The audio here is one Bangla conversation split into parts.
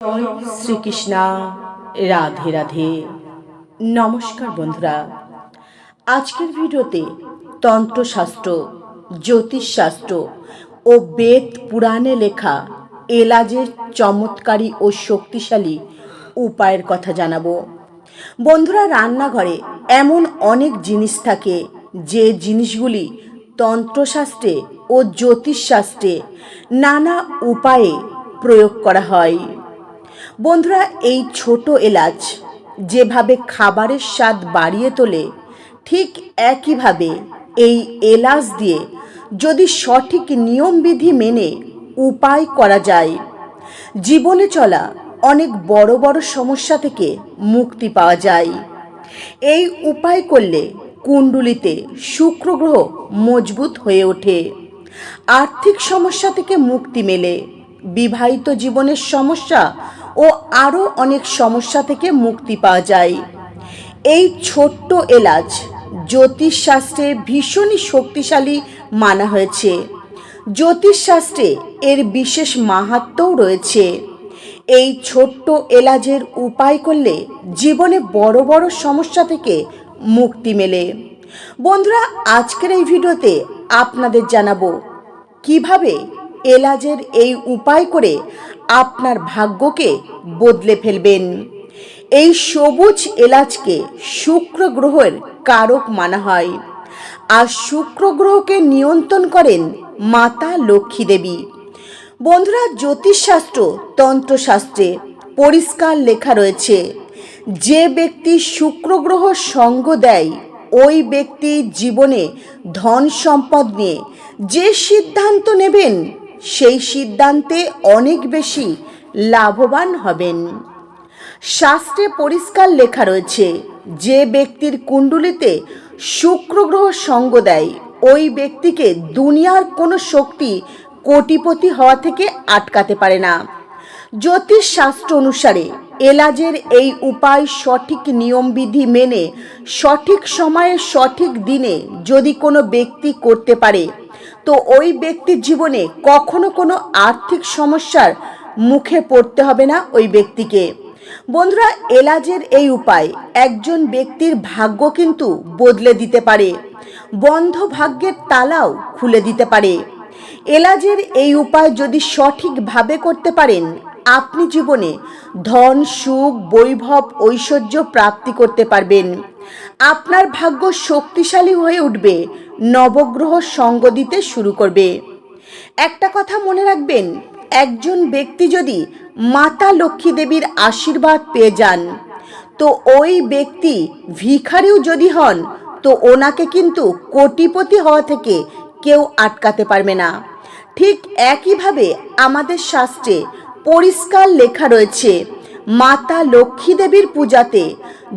শ্রীকৃষ্ণা, রাধে রাধে। নমস্কার বন্ধুরা। আজকের ভিডিওতে তন্ত্রশাস্ত্র, জ্যোতিষশাস্ত্র ও বেদ পুরাণে লেখা এলাজের চমৎকারী ও শক্তিশালী উপায়ের কথা জানাব। বন্ধুরা, রান্নাঘরে এমন অনেক জিনিস থাকে যে জিনিসগুলি তন্ত্রশাস্ত্রে ও জ্যোতিষশাস্ত্রে নানা উপায়ে প্রয়োগ করা হয়। বন্ধুরা, এই ছোট এলাচ যেভাবে খাবারের স্বাদ বাড়িয়ে তোলে, ঠিক একইভাবে এই এলাচ দিয়ে যদি সঠিক নিয়মবিধি মেনে উপায় করা যায়, জীবনে চলা অনেক বড় বড় সমস্যা থেকে মুক্তি পাওয়া যায়। এই উপায় করলে কুণ্ডুলিতে শুক্র গ্রহ মজবুত হয়ে ওঠে। আর্থিক সমস্যা থেকে মুক্তি মেলে। বিবাহিত জীবনের সমস্যা ও আরও অনেক সমস্যা থেকে মুক্তি পাওয়া যায়। এই ছোট্ট এলাচ জ্যোতিষশাস্ত্রে ভীষণই শক্তিশালী মানা হয়েছে। জ্যোতিষশাস্ত্রে এর বিশেষ মাহাত্ম্যও রয়েছে। এই ছোট্ট এলাজের উপায় করলে জীবনে বড় বড় সমস্যা থেকে মুক্তি মেলে। বন্ধুরা, আজকের এই ভিডিওতে আপনাদের জানাব, কীভাবে এলাজের এই উপায় করে আপনার ভাগ্যকে বদলে ফেলবেন। এই সবুজ এলাচকে শুক্র গ্রহের কারক মানা হয়। আর শুক্র গ্রহকে নিয়ন্ত্রণ করেন মাতা লক্ষ্মী দেবী। বন্ধুরা, জ্যোতিষশাস্ত্র, তন্ত্রশাস্ত্রে পরিষ্কার লেখা রয়েছে, যে ব্যক্তি শুক্র গ্রহ সঙ্গ দেয়, ওই ব্যক্তি জীবনে ধন সম্পদ নিয়ে যে সিদ্ধান্ত নেবেন সেই সিদ্ধান্তে অনেক বেশি লাভবান হবেন। শাস্ত্রে পরিষ্কার লেখা রয়েছে, যে ব্যক্তির কুণ্ডুলিতে শুক্র গ্রহ সঙ্গ দেয়, ওই ব্যক্তিকে দুনিয়ার কোনো শক্তি কোটিপতি হওয়া থেকে আটকাতে পারে না। জ্যোতিষ শাস্ত্র অনুসারে এলাজের এই উপায় সঠিক নিয়মবিধি মেনে সঠিক সময়ে সঠিক দিনে যদি কোনো ব্যক্তি করতে পারে তো ওই ব্যক্তির জীবনে কখনো কোনো আর্থিক সমস্যার মুখে পড়তে হবে না ওই ব্যক্তিকে। বন্ধুরা, এলাজের এই উপায় একজন ব্যক্তির ভাগ্য কিন্তু বদলে দিতে পারে। বন্ধ ভাগ্যের তালাও খুলে দিতে পারে। এলাজের এই উপায় যদি সঠিকভাবে করতে পারেন, আপনি জীবনে ধন, সুখ, বৈভব, ঐশ্বর্য প্রাপ্তি করতে পারবেন। আপনার ভাগ্য শক্তিশালী হয়ে উঠবে নবগ্রহ সঙ্গ দিতে শুরু করবে। একটা কথা মনে রাখবেন, একজন ব্যক্তি যদি মাতা লক্ষ্মী দেবীর আশীর্বাদ পেয়ে যান, তো ওই ব্যক্তি ভিখারিও যদি হন, তো ওনাকে কিন্তু কোটিপতি হওয়া থেকে কেউ আটকাতে পারবে না। ঠিক একইভাবে আমাদের শাস্ত্রে পরিষ্কার লেখা রয়েছে, মাতা লক্ষ্মী দেবীর পূজাতে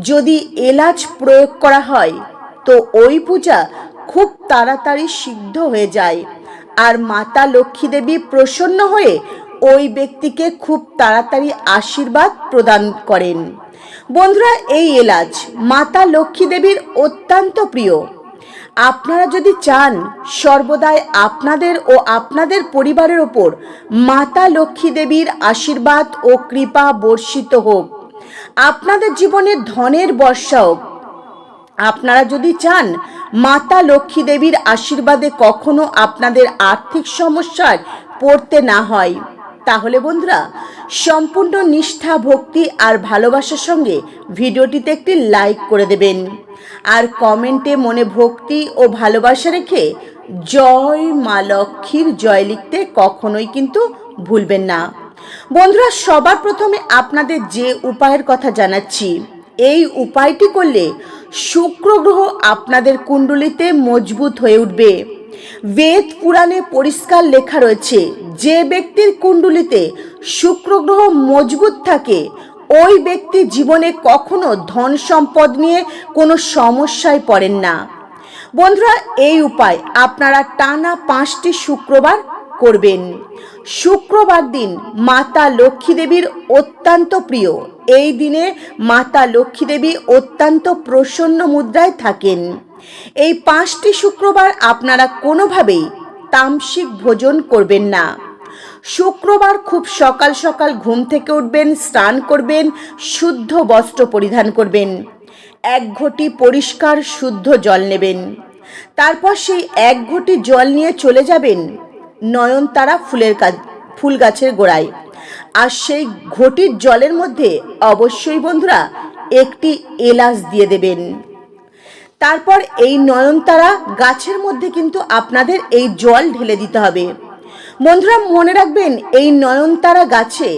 যদি এলাচ প্রয়োগ করা হয়, তো ওই পূজা খুব তাড়াতাড়ি সিদ্ধ হয়ে যায়। আর মাতা লক্ষ্মী দেবী প্রসন্ন হয়ে ওই ব্যক্তিকে খুব তাড়াতাড়ি আশীর্বাদ প্রদান করেন। বন্ধুরা, এই এলাচ মাতা লক্ষ্মী দেবীর অত্যন্ত প্রিয়। আপনারা যদি চান সর্বদাই আপনাদের ও আপনাদের পরিবারের ওপর মাতা লক্ষ্মী দেবীর আশীর্বাদ ও কৃপা বর্ষিত হোক। আপনাদের জীবনে ধনের বর্ষা হোক আপনারা যদি চান, মাতা লক্ষ্মী দেবীর আশীর্বাদে কখনো আপনাদের আর্থিক সমস্যার পড়তে না হয়। তাহলে বন্ধুরা, সম্পূর্ণ নিষ্ঠা, ভক্তি আর ভালোবাসার সঙ্গে ভিডিওটিতে একটি লাইক করে দেবেন। আর কমেন্টে মনে ভক্তি ও ভালোবাসা রেখে জয় মা লক্ষ্মীর জয় লিখতে কখনোই কিন্তু ভুলবেন না। বন্ধুরা, সবার প্রথমে আপনাদের যে উপায়ের কথা জানাচ্ছি। এই উপায়টি করলে শুক্র গ্রহ আপনাদের কুণ্ডলিতে মজবুত হয়ে উঠবে। বেদ পুরাণে পরিষ্কার লেখা রয়েছে, যে ব্যক্তির কুণ্ডলিতে শুক্র গ্রহ মজবুত থাকে, ওই ব্যক্তি জীবনে কখনো ধন সম্পদ নিয়ে কোনো সমস্যায় পড়েন না। বন্ধুরা, এই উপায় আপনারা টানা পাঁচটি শুক্রবার করবেন। শুক্রবার দিন মাতা লক্ষ্মী দেবীর অত্যন্ত প্রিয়। এই দিনে মাতা লক্ষ্মী দেবী অত্যন্ত প্রসন্ন মুদ্রায় থাকেন। এই পাঁচটি শুক্রবার আপনারা কোনোভাবেই তামসিক ভোজন করবেন না। শুক্রবার খুব সকাল সকাল ঘুম থেকে উঠবেন, স্নান করবেন, শুদ্ধ বস্ত্র পরিধান করবেন। এক ঘটি পরিষ্কার, শুদ্ধ জল নেবেন। তারপর সেই এক ঘটি জল নিয়ে চলে যাবেন নয়নতারা ফুলের কাজ ফুল গাছের গোড়ায়। আর সেই ঘটির জলের মধ্যে অবশ্যই বন্ধুরা একটি এলাচ দিয়ে দেবেন। তারপর এই নয়নতারা গাছের মধ্যে কিন্তু আপনাদের এই জল ঢেলে দিতে হবে। বন্ধুরা, মনে রাখবেন, এই নয়নতারা গাছে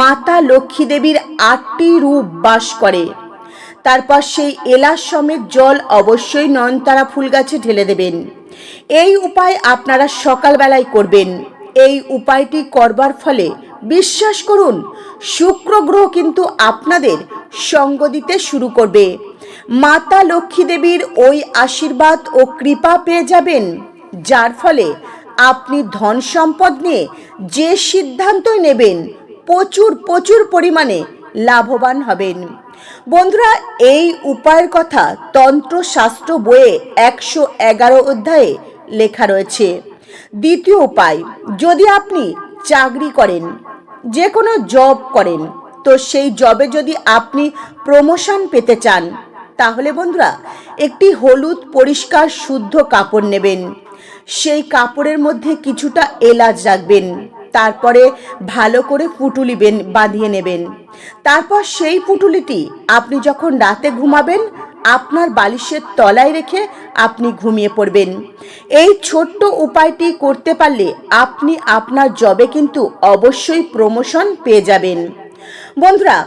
মাতা লক্ষ্মী দেবীর আটটি রূপ বাস করে। তারপর সেই এলাচ সমেত জল অবশ্যই নয়নতারা ফুল গাছে ঢেলে দেবেন। এই উপায় আপনারা সকালবেলায় করবেন। এই উপায়টি করবার ফলে বিশ্বাস করুন, শুক্র গ্রহ কিন্তু আপনাদের সঙ্গ দিতে শুরু করবে। মাতা লক্ষ্মী দেবীর ওই আশীর্বাদ ও কৃপা পেয়ে যাবেন, যার ফলে আপনি ধন সম্পদ নিয়ে যে সিদ্ধান্তই নেবেন, প্রচুর প্রচুর পরিমাণে লাভবান হবেন। বন্ধুরা, এই উপায়ের কথা তন্ত্রশাস্ত্র বইয়ে একশো এগারো অধ্যায়ে লেখা রয়েছে। দ্বিতীয় উপায়, যদি আপনি চাকরি করেন যে কোনো জব করেন, তো সেই জবে যদি আপনি প্রমোশন পেতে চান, তাহলে বন্ধুরা, একটি হলুদ পরিষ্কার শুদ্ধ কাপড় নেবেন। সেই কাপড়ের মধ্যে কিছুটা এলাচ রাখবেন। তারপরে ভালো করে পুটুলি বাঁধিয়ে নেবেন। তারপর সেই পুটুলিটি আপনি যখন রাতে ঘুমাবেন, আপনার বালিশের তলায় রেখে আপনি ঘুমিয়ে পড়বেন। এই ছোট্ট উপায়টি করতে পারলে আপনি আপনার জবে কিন্তু অবশ্যই প্রমোশন পেয়ে যাবেন। বন্ধুরা,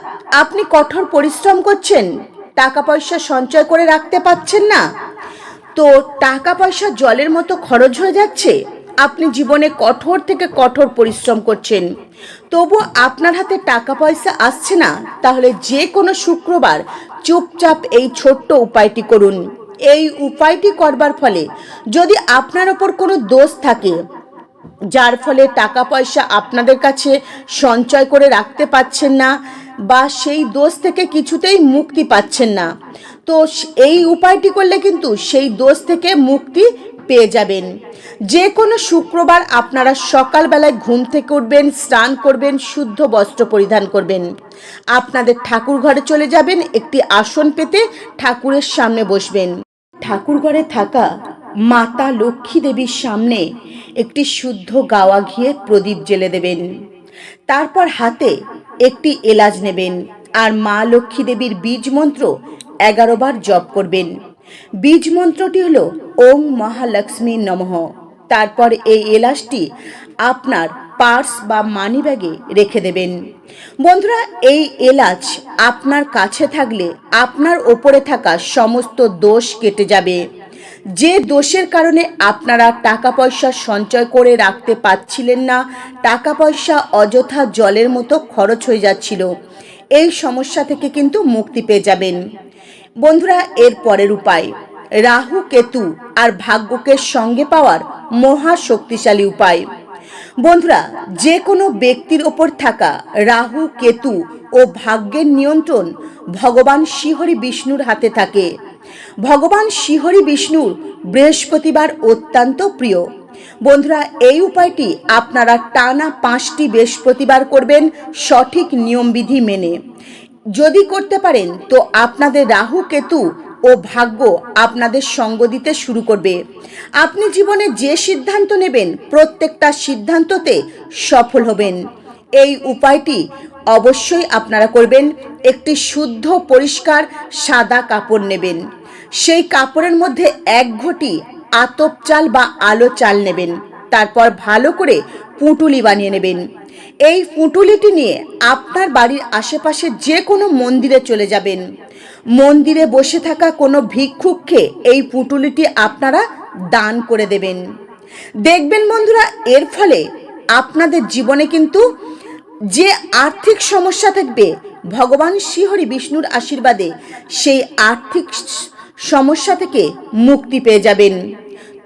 আপনি কঠোর পরিশ্রম করছেন টাকা পয়সা সঞ্চয় করে রাখতে পারছেন না, তো টাকা পয়সা জলের মতো খরচ হয়ে যাচ্ছে আপনি জীবনে কঠোর থেকে কঠোর পরিশ্রম করছেন। তবু আপনার হাতে টাকা পয়সা আসছে না, তাহলে যে কোনো শুক্রবার চুপচাপ এই ছোট্ট উপায়টি করুন। এই উপায়টি করবার ফলে যদি আপনার ওপর কোনো দোষ থাকে, যার ফলে টাকা পয়সা আপনাদের কাছে সঞ্চয় করে রাখতে পাচ্ছেন না বা সেই দোষ থেকে কিছুতেই মুক্তি পাচ্ছেন না, তো এই উপায়টি করলে কিন্তু সেই দোষ থেকে মুক্তি পেয়ে যাবেন। যে কোনো শুক্রবার আপনারা সকালবেলায় ঘুম থেকে উঠবেন, স্নান করবেন, শুদ্ধ বস্ত্র পরিধান করবেন। আপনাদের ঠাকুর ঘরে চলে যাবেন, একটি আসন পেতে ঠাকুরের সামনে বসবেন। ঠাকুর ঘরে থাকা মাতা লক্ষ্মী দেবীর সামনে একটি শুদ্ধ গাওয়া ঘিয়ে প্রদীপ জেলে দেবেন। তারপর হাতে একটি এলাচ নেবেন আর মা লক্ষ্মী দেবীর বীজ মন্ত্র এগারো বার জপ করবেন। বীজ মন্ত্রটি হলো ওং মহালক্ষ্মী নমঃ। তারপর এই এলাচটি আপনার পার্স বা মানি ব্যাগে রেখে দেবেন। বন্ধুরা, এই এলাচ আপনার কাছে থাকলে আপনার ওপরে থাকা সমস্ত দোষ কেটে যাবে। যে দোষের কারণে আপনারা টাকা পয়সা সঞ্চয় করে রাখতে পারছিলেন না টাকা পয়সা অযথা জলের মতো খরচ হয়ে যাচ্ছিল। এই সমস্যা থেকে কিন্তু মুক্তি পেয়ে যাবেন। বন্ধুরা, এর পরের উপায়। রাহু, কেতু আর ভাগ্যকে সঙ্গে পাওয়ার মহা শক্তিশালী উপায়। বন্ধুরা যে কোনো ব্যক্তির ওপর থাকা রাহু, কেতু ও ভাগ্যের নিয়ন্ত্রণ ভগবান শ্রীহরি বিষ্ণুর হাতে থাকে। ভগবান শ্রীহরি বিষ্ণুর বৃহস্পতিবার অত্যন্ত প্রিয়। বন্ধুরা, এই উপায়টি আপনারা টানা পাঁচটি বৃহস্পতিবার করবেন সঠিক নিয়মবিধি মেনে। যদি করতে পারেন, তো আপনাদের রাহু, কেতু ও ভাগ্য আপনাদের সঙ্গ দিতে শুরু করবে। আপনি জীবনে যে সিদ্ধান্ত নেবেন, প্রত্যেকটা সিদ্ধান্ততে সফল হবেন। এই উপায়টি অবশ্যই আপনারা করবেন। একটি শুদ্ধ, পরিষ্কার, সাদা কাপড় নেবেন। সেই কাপড়ের মধ্যে এক ঘটি আতপ চাল বা আলো চাল নেবেন। তারপর ভালো করে পুঁটুলি বানিয়ে নেবেন। এই পুঁটুলিটি নিয়ে আপনার বাড়ির আশেপাশে যে কোনো মন্দিরে চলে যাবেন। মন্দিরে বসে থাকা কোনো ভিক্ষুককে এই পুঁটুলিটি আপনারা দান করে দেবেন। দেখবেন বন্ধুরা, এর ফলে আপনাদের জীবনে কিন্তু যে আর্থিক সমস্যা থাকবে, ভগবান শ্রীহরি বিষ্ণুর আশীর্বাদে সেই আর্থিক সমস্যা থেকে মুক্তি পেয়ে যাবেন।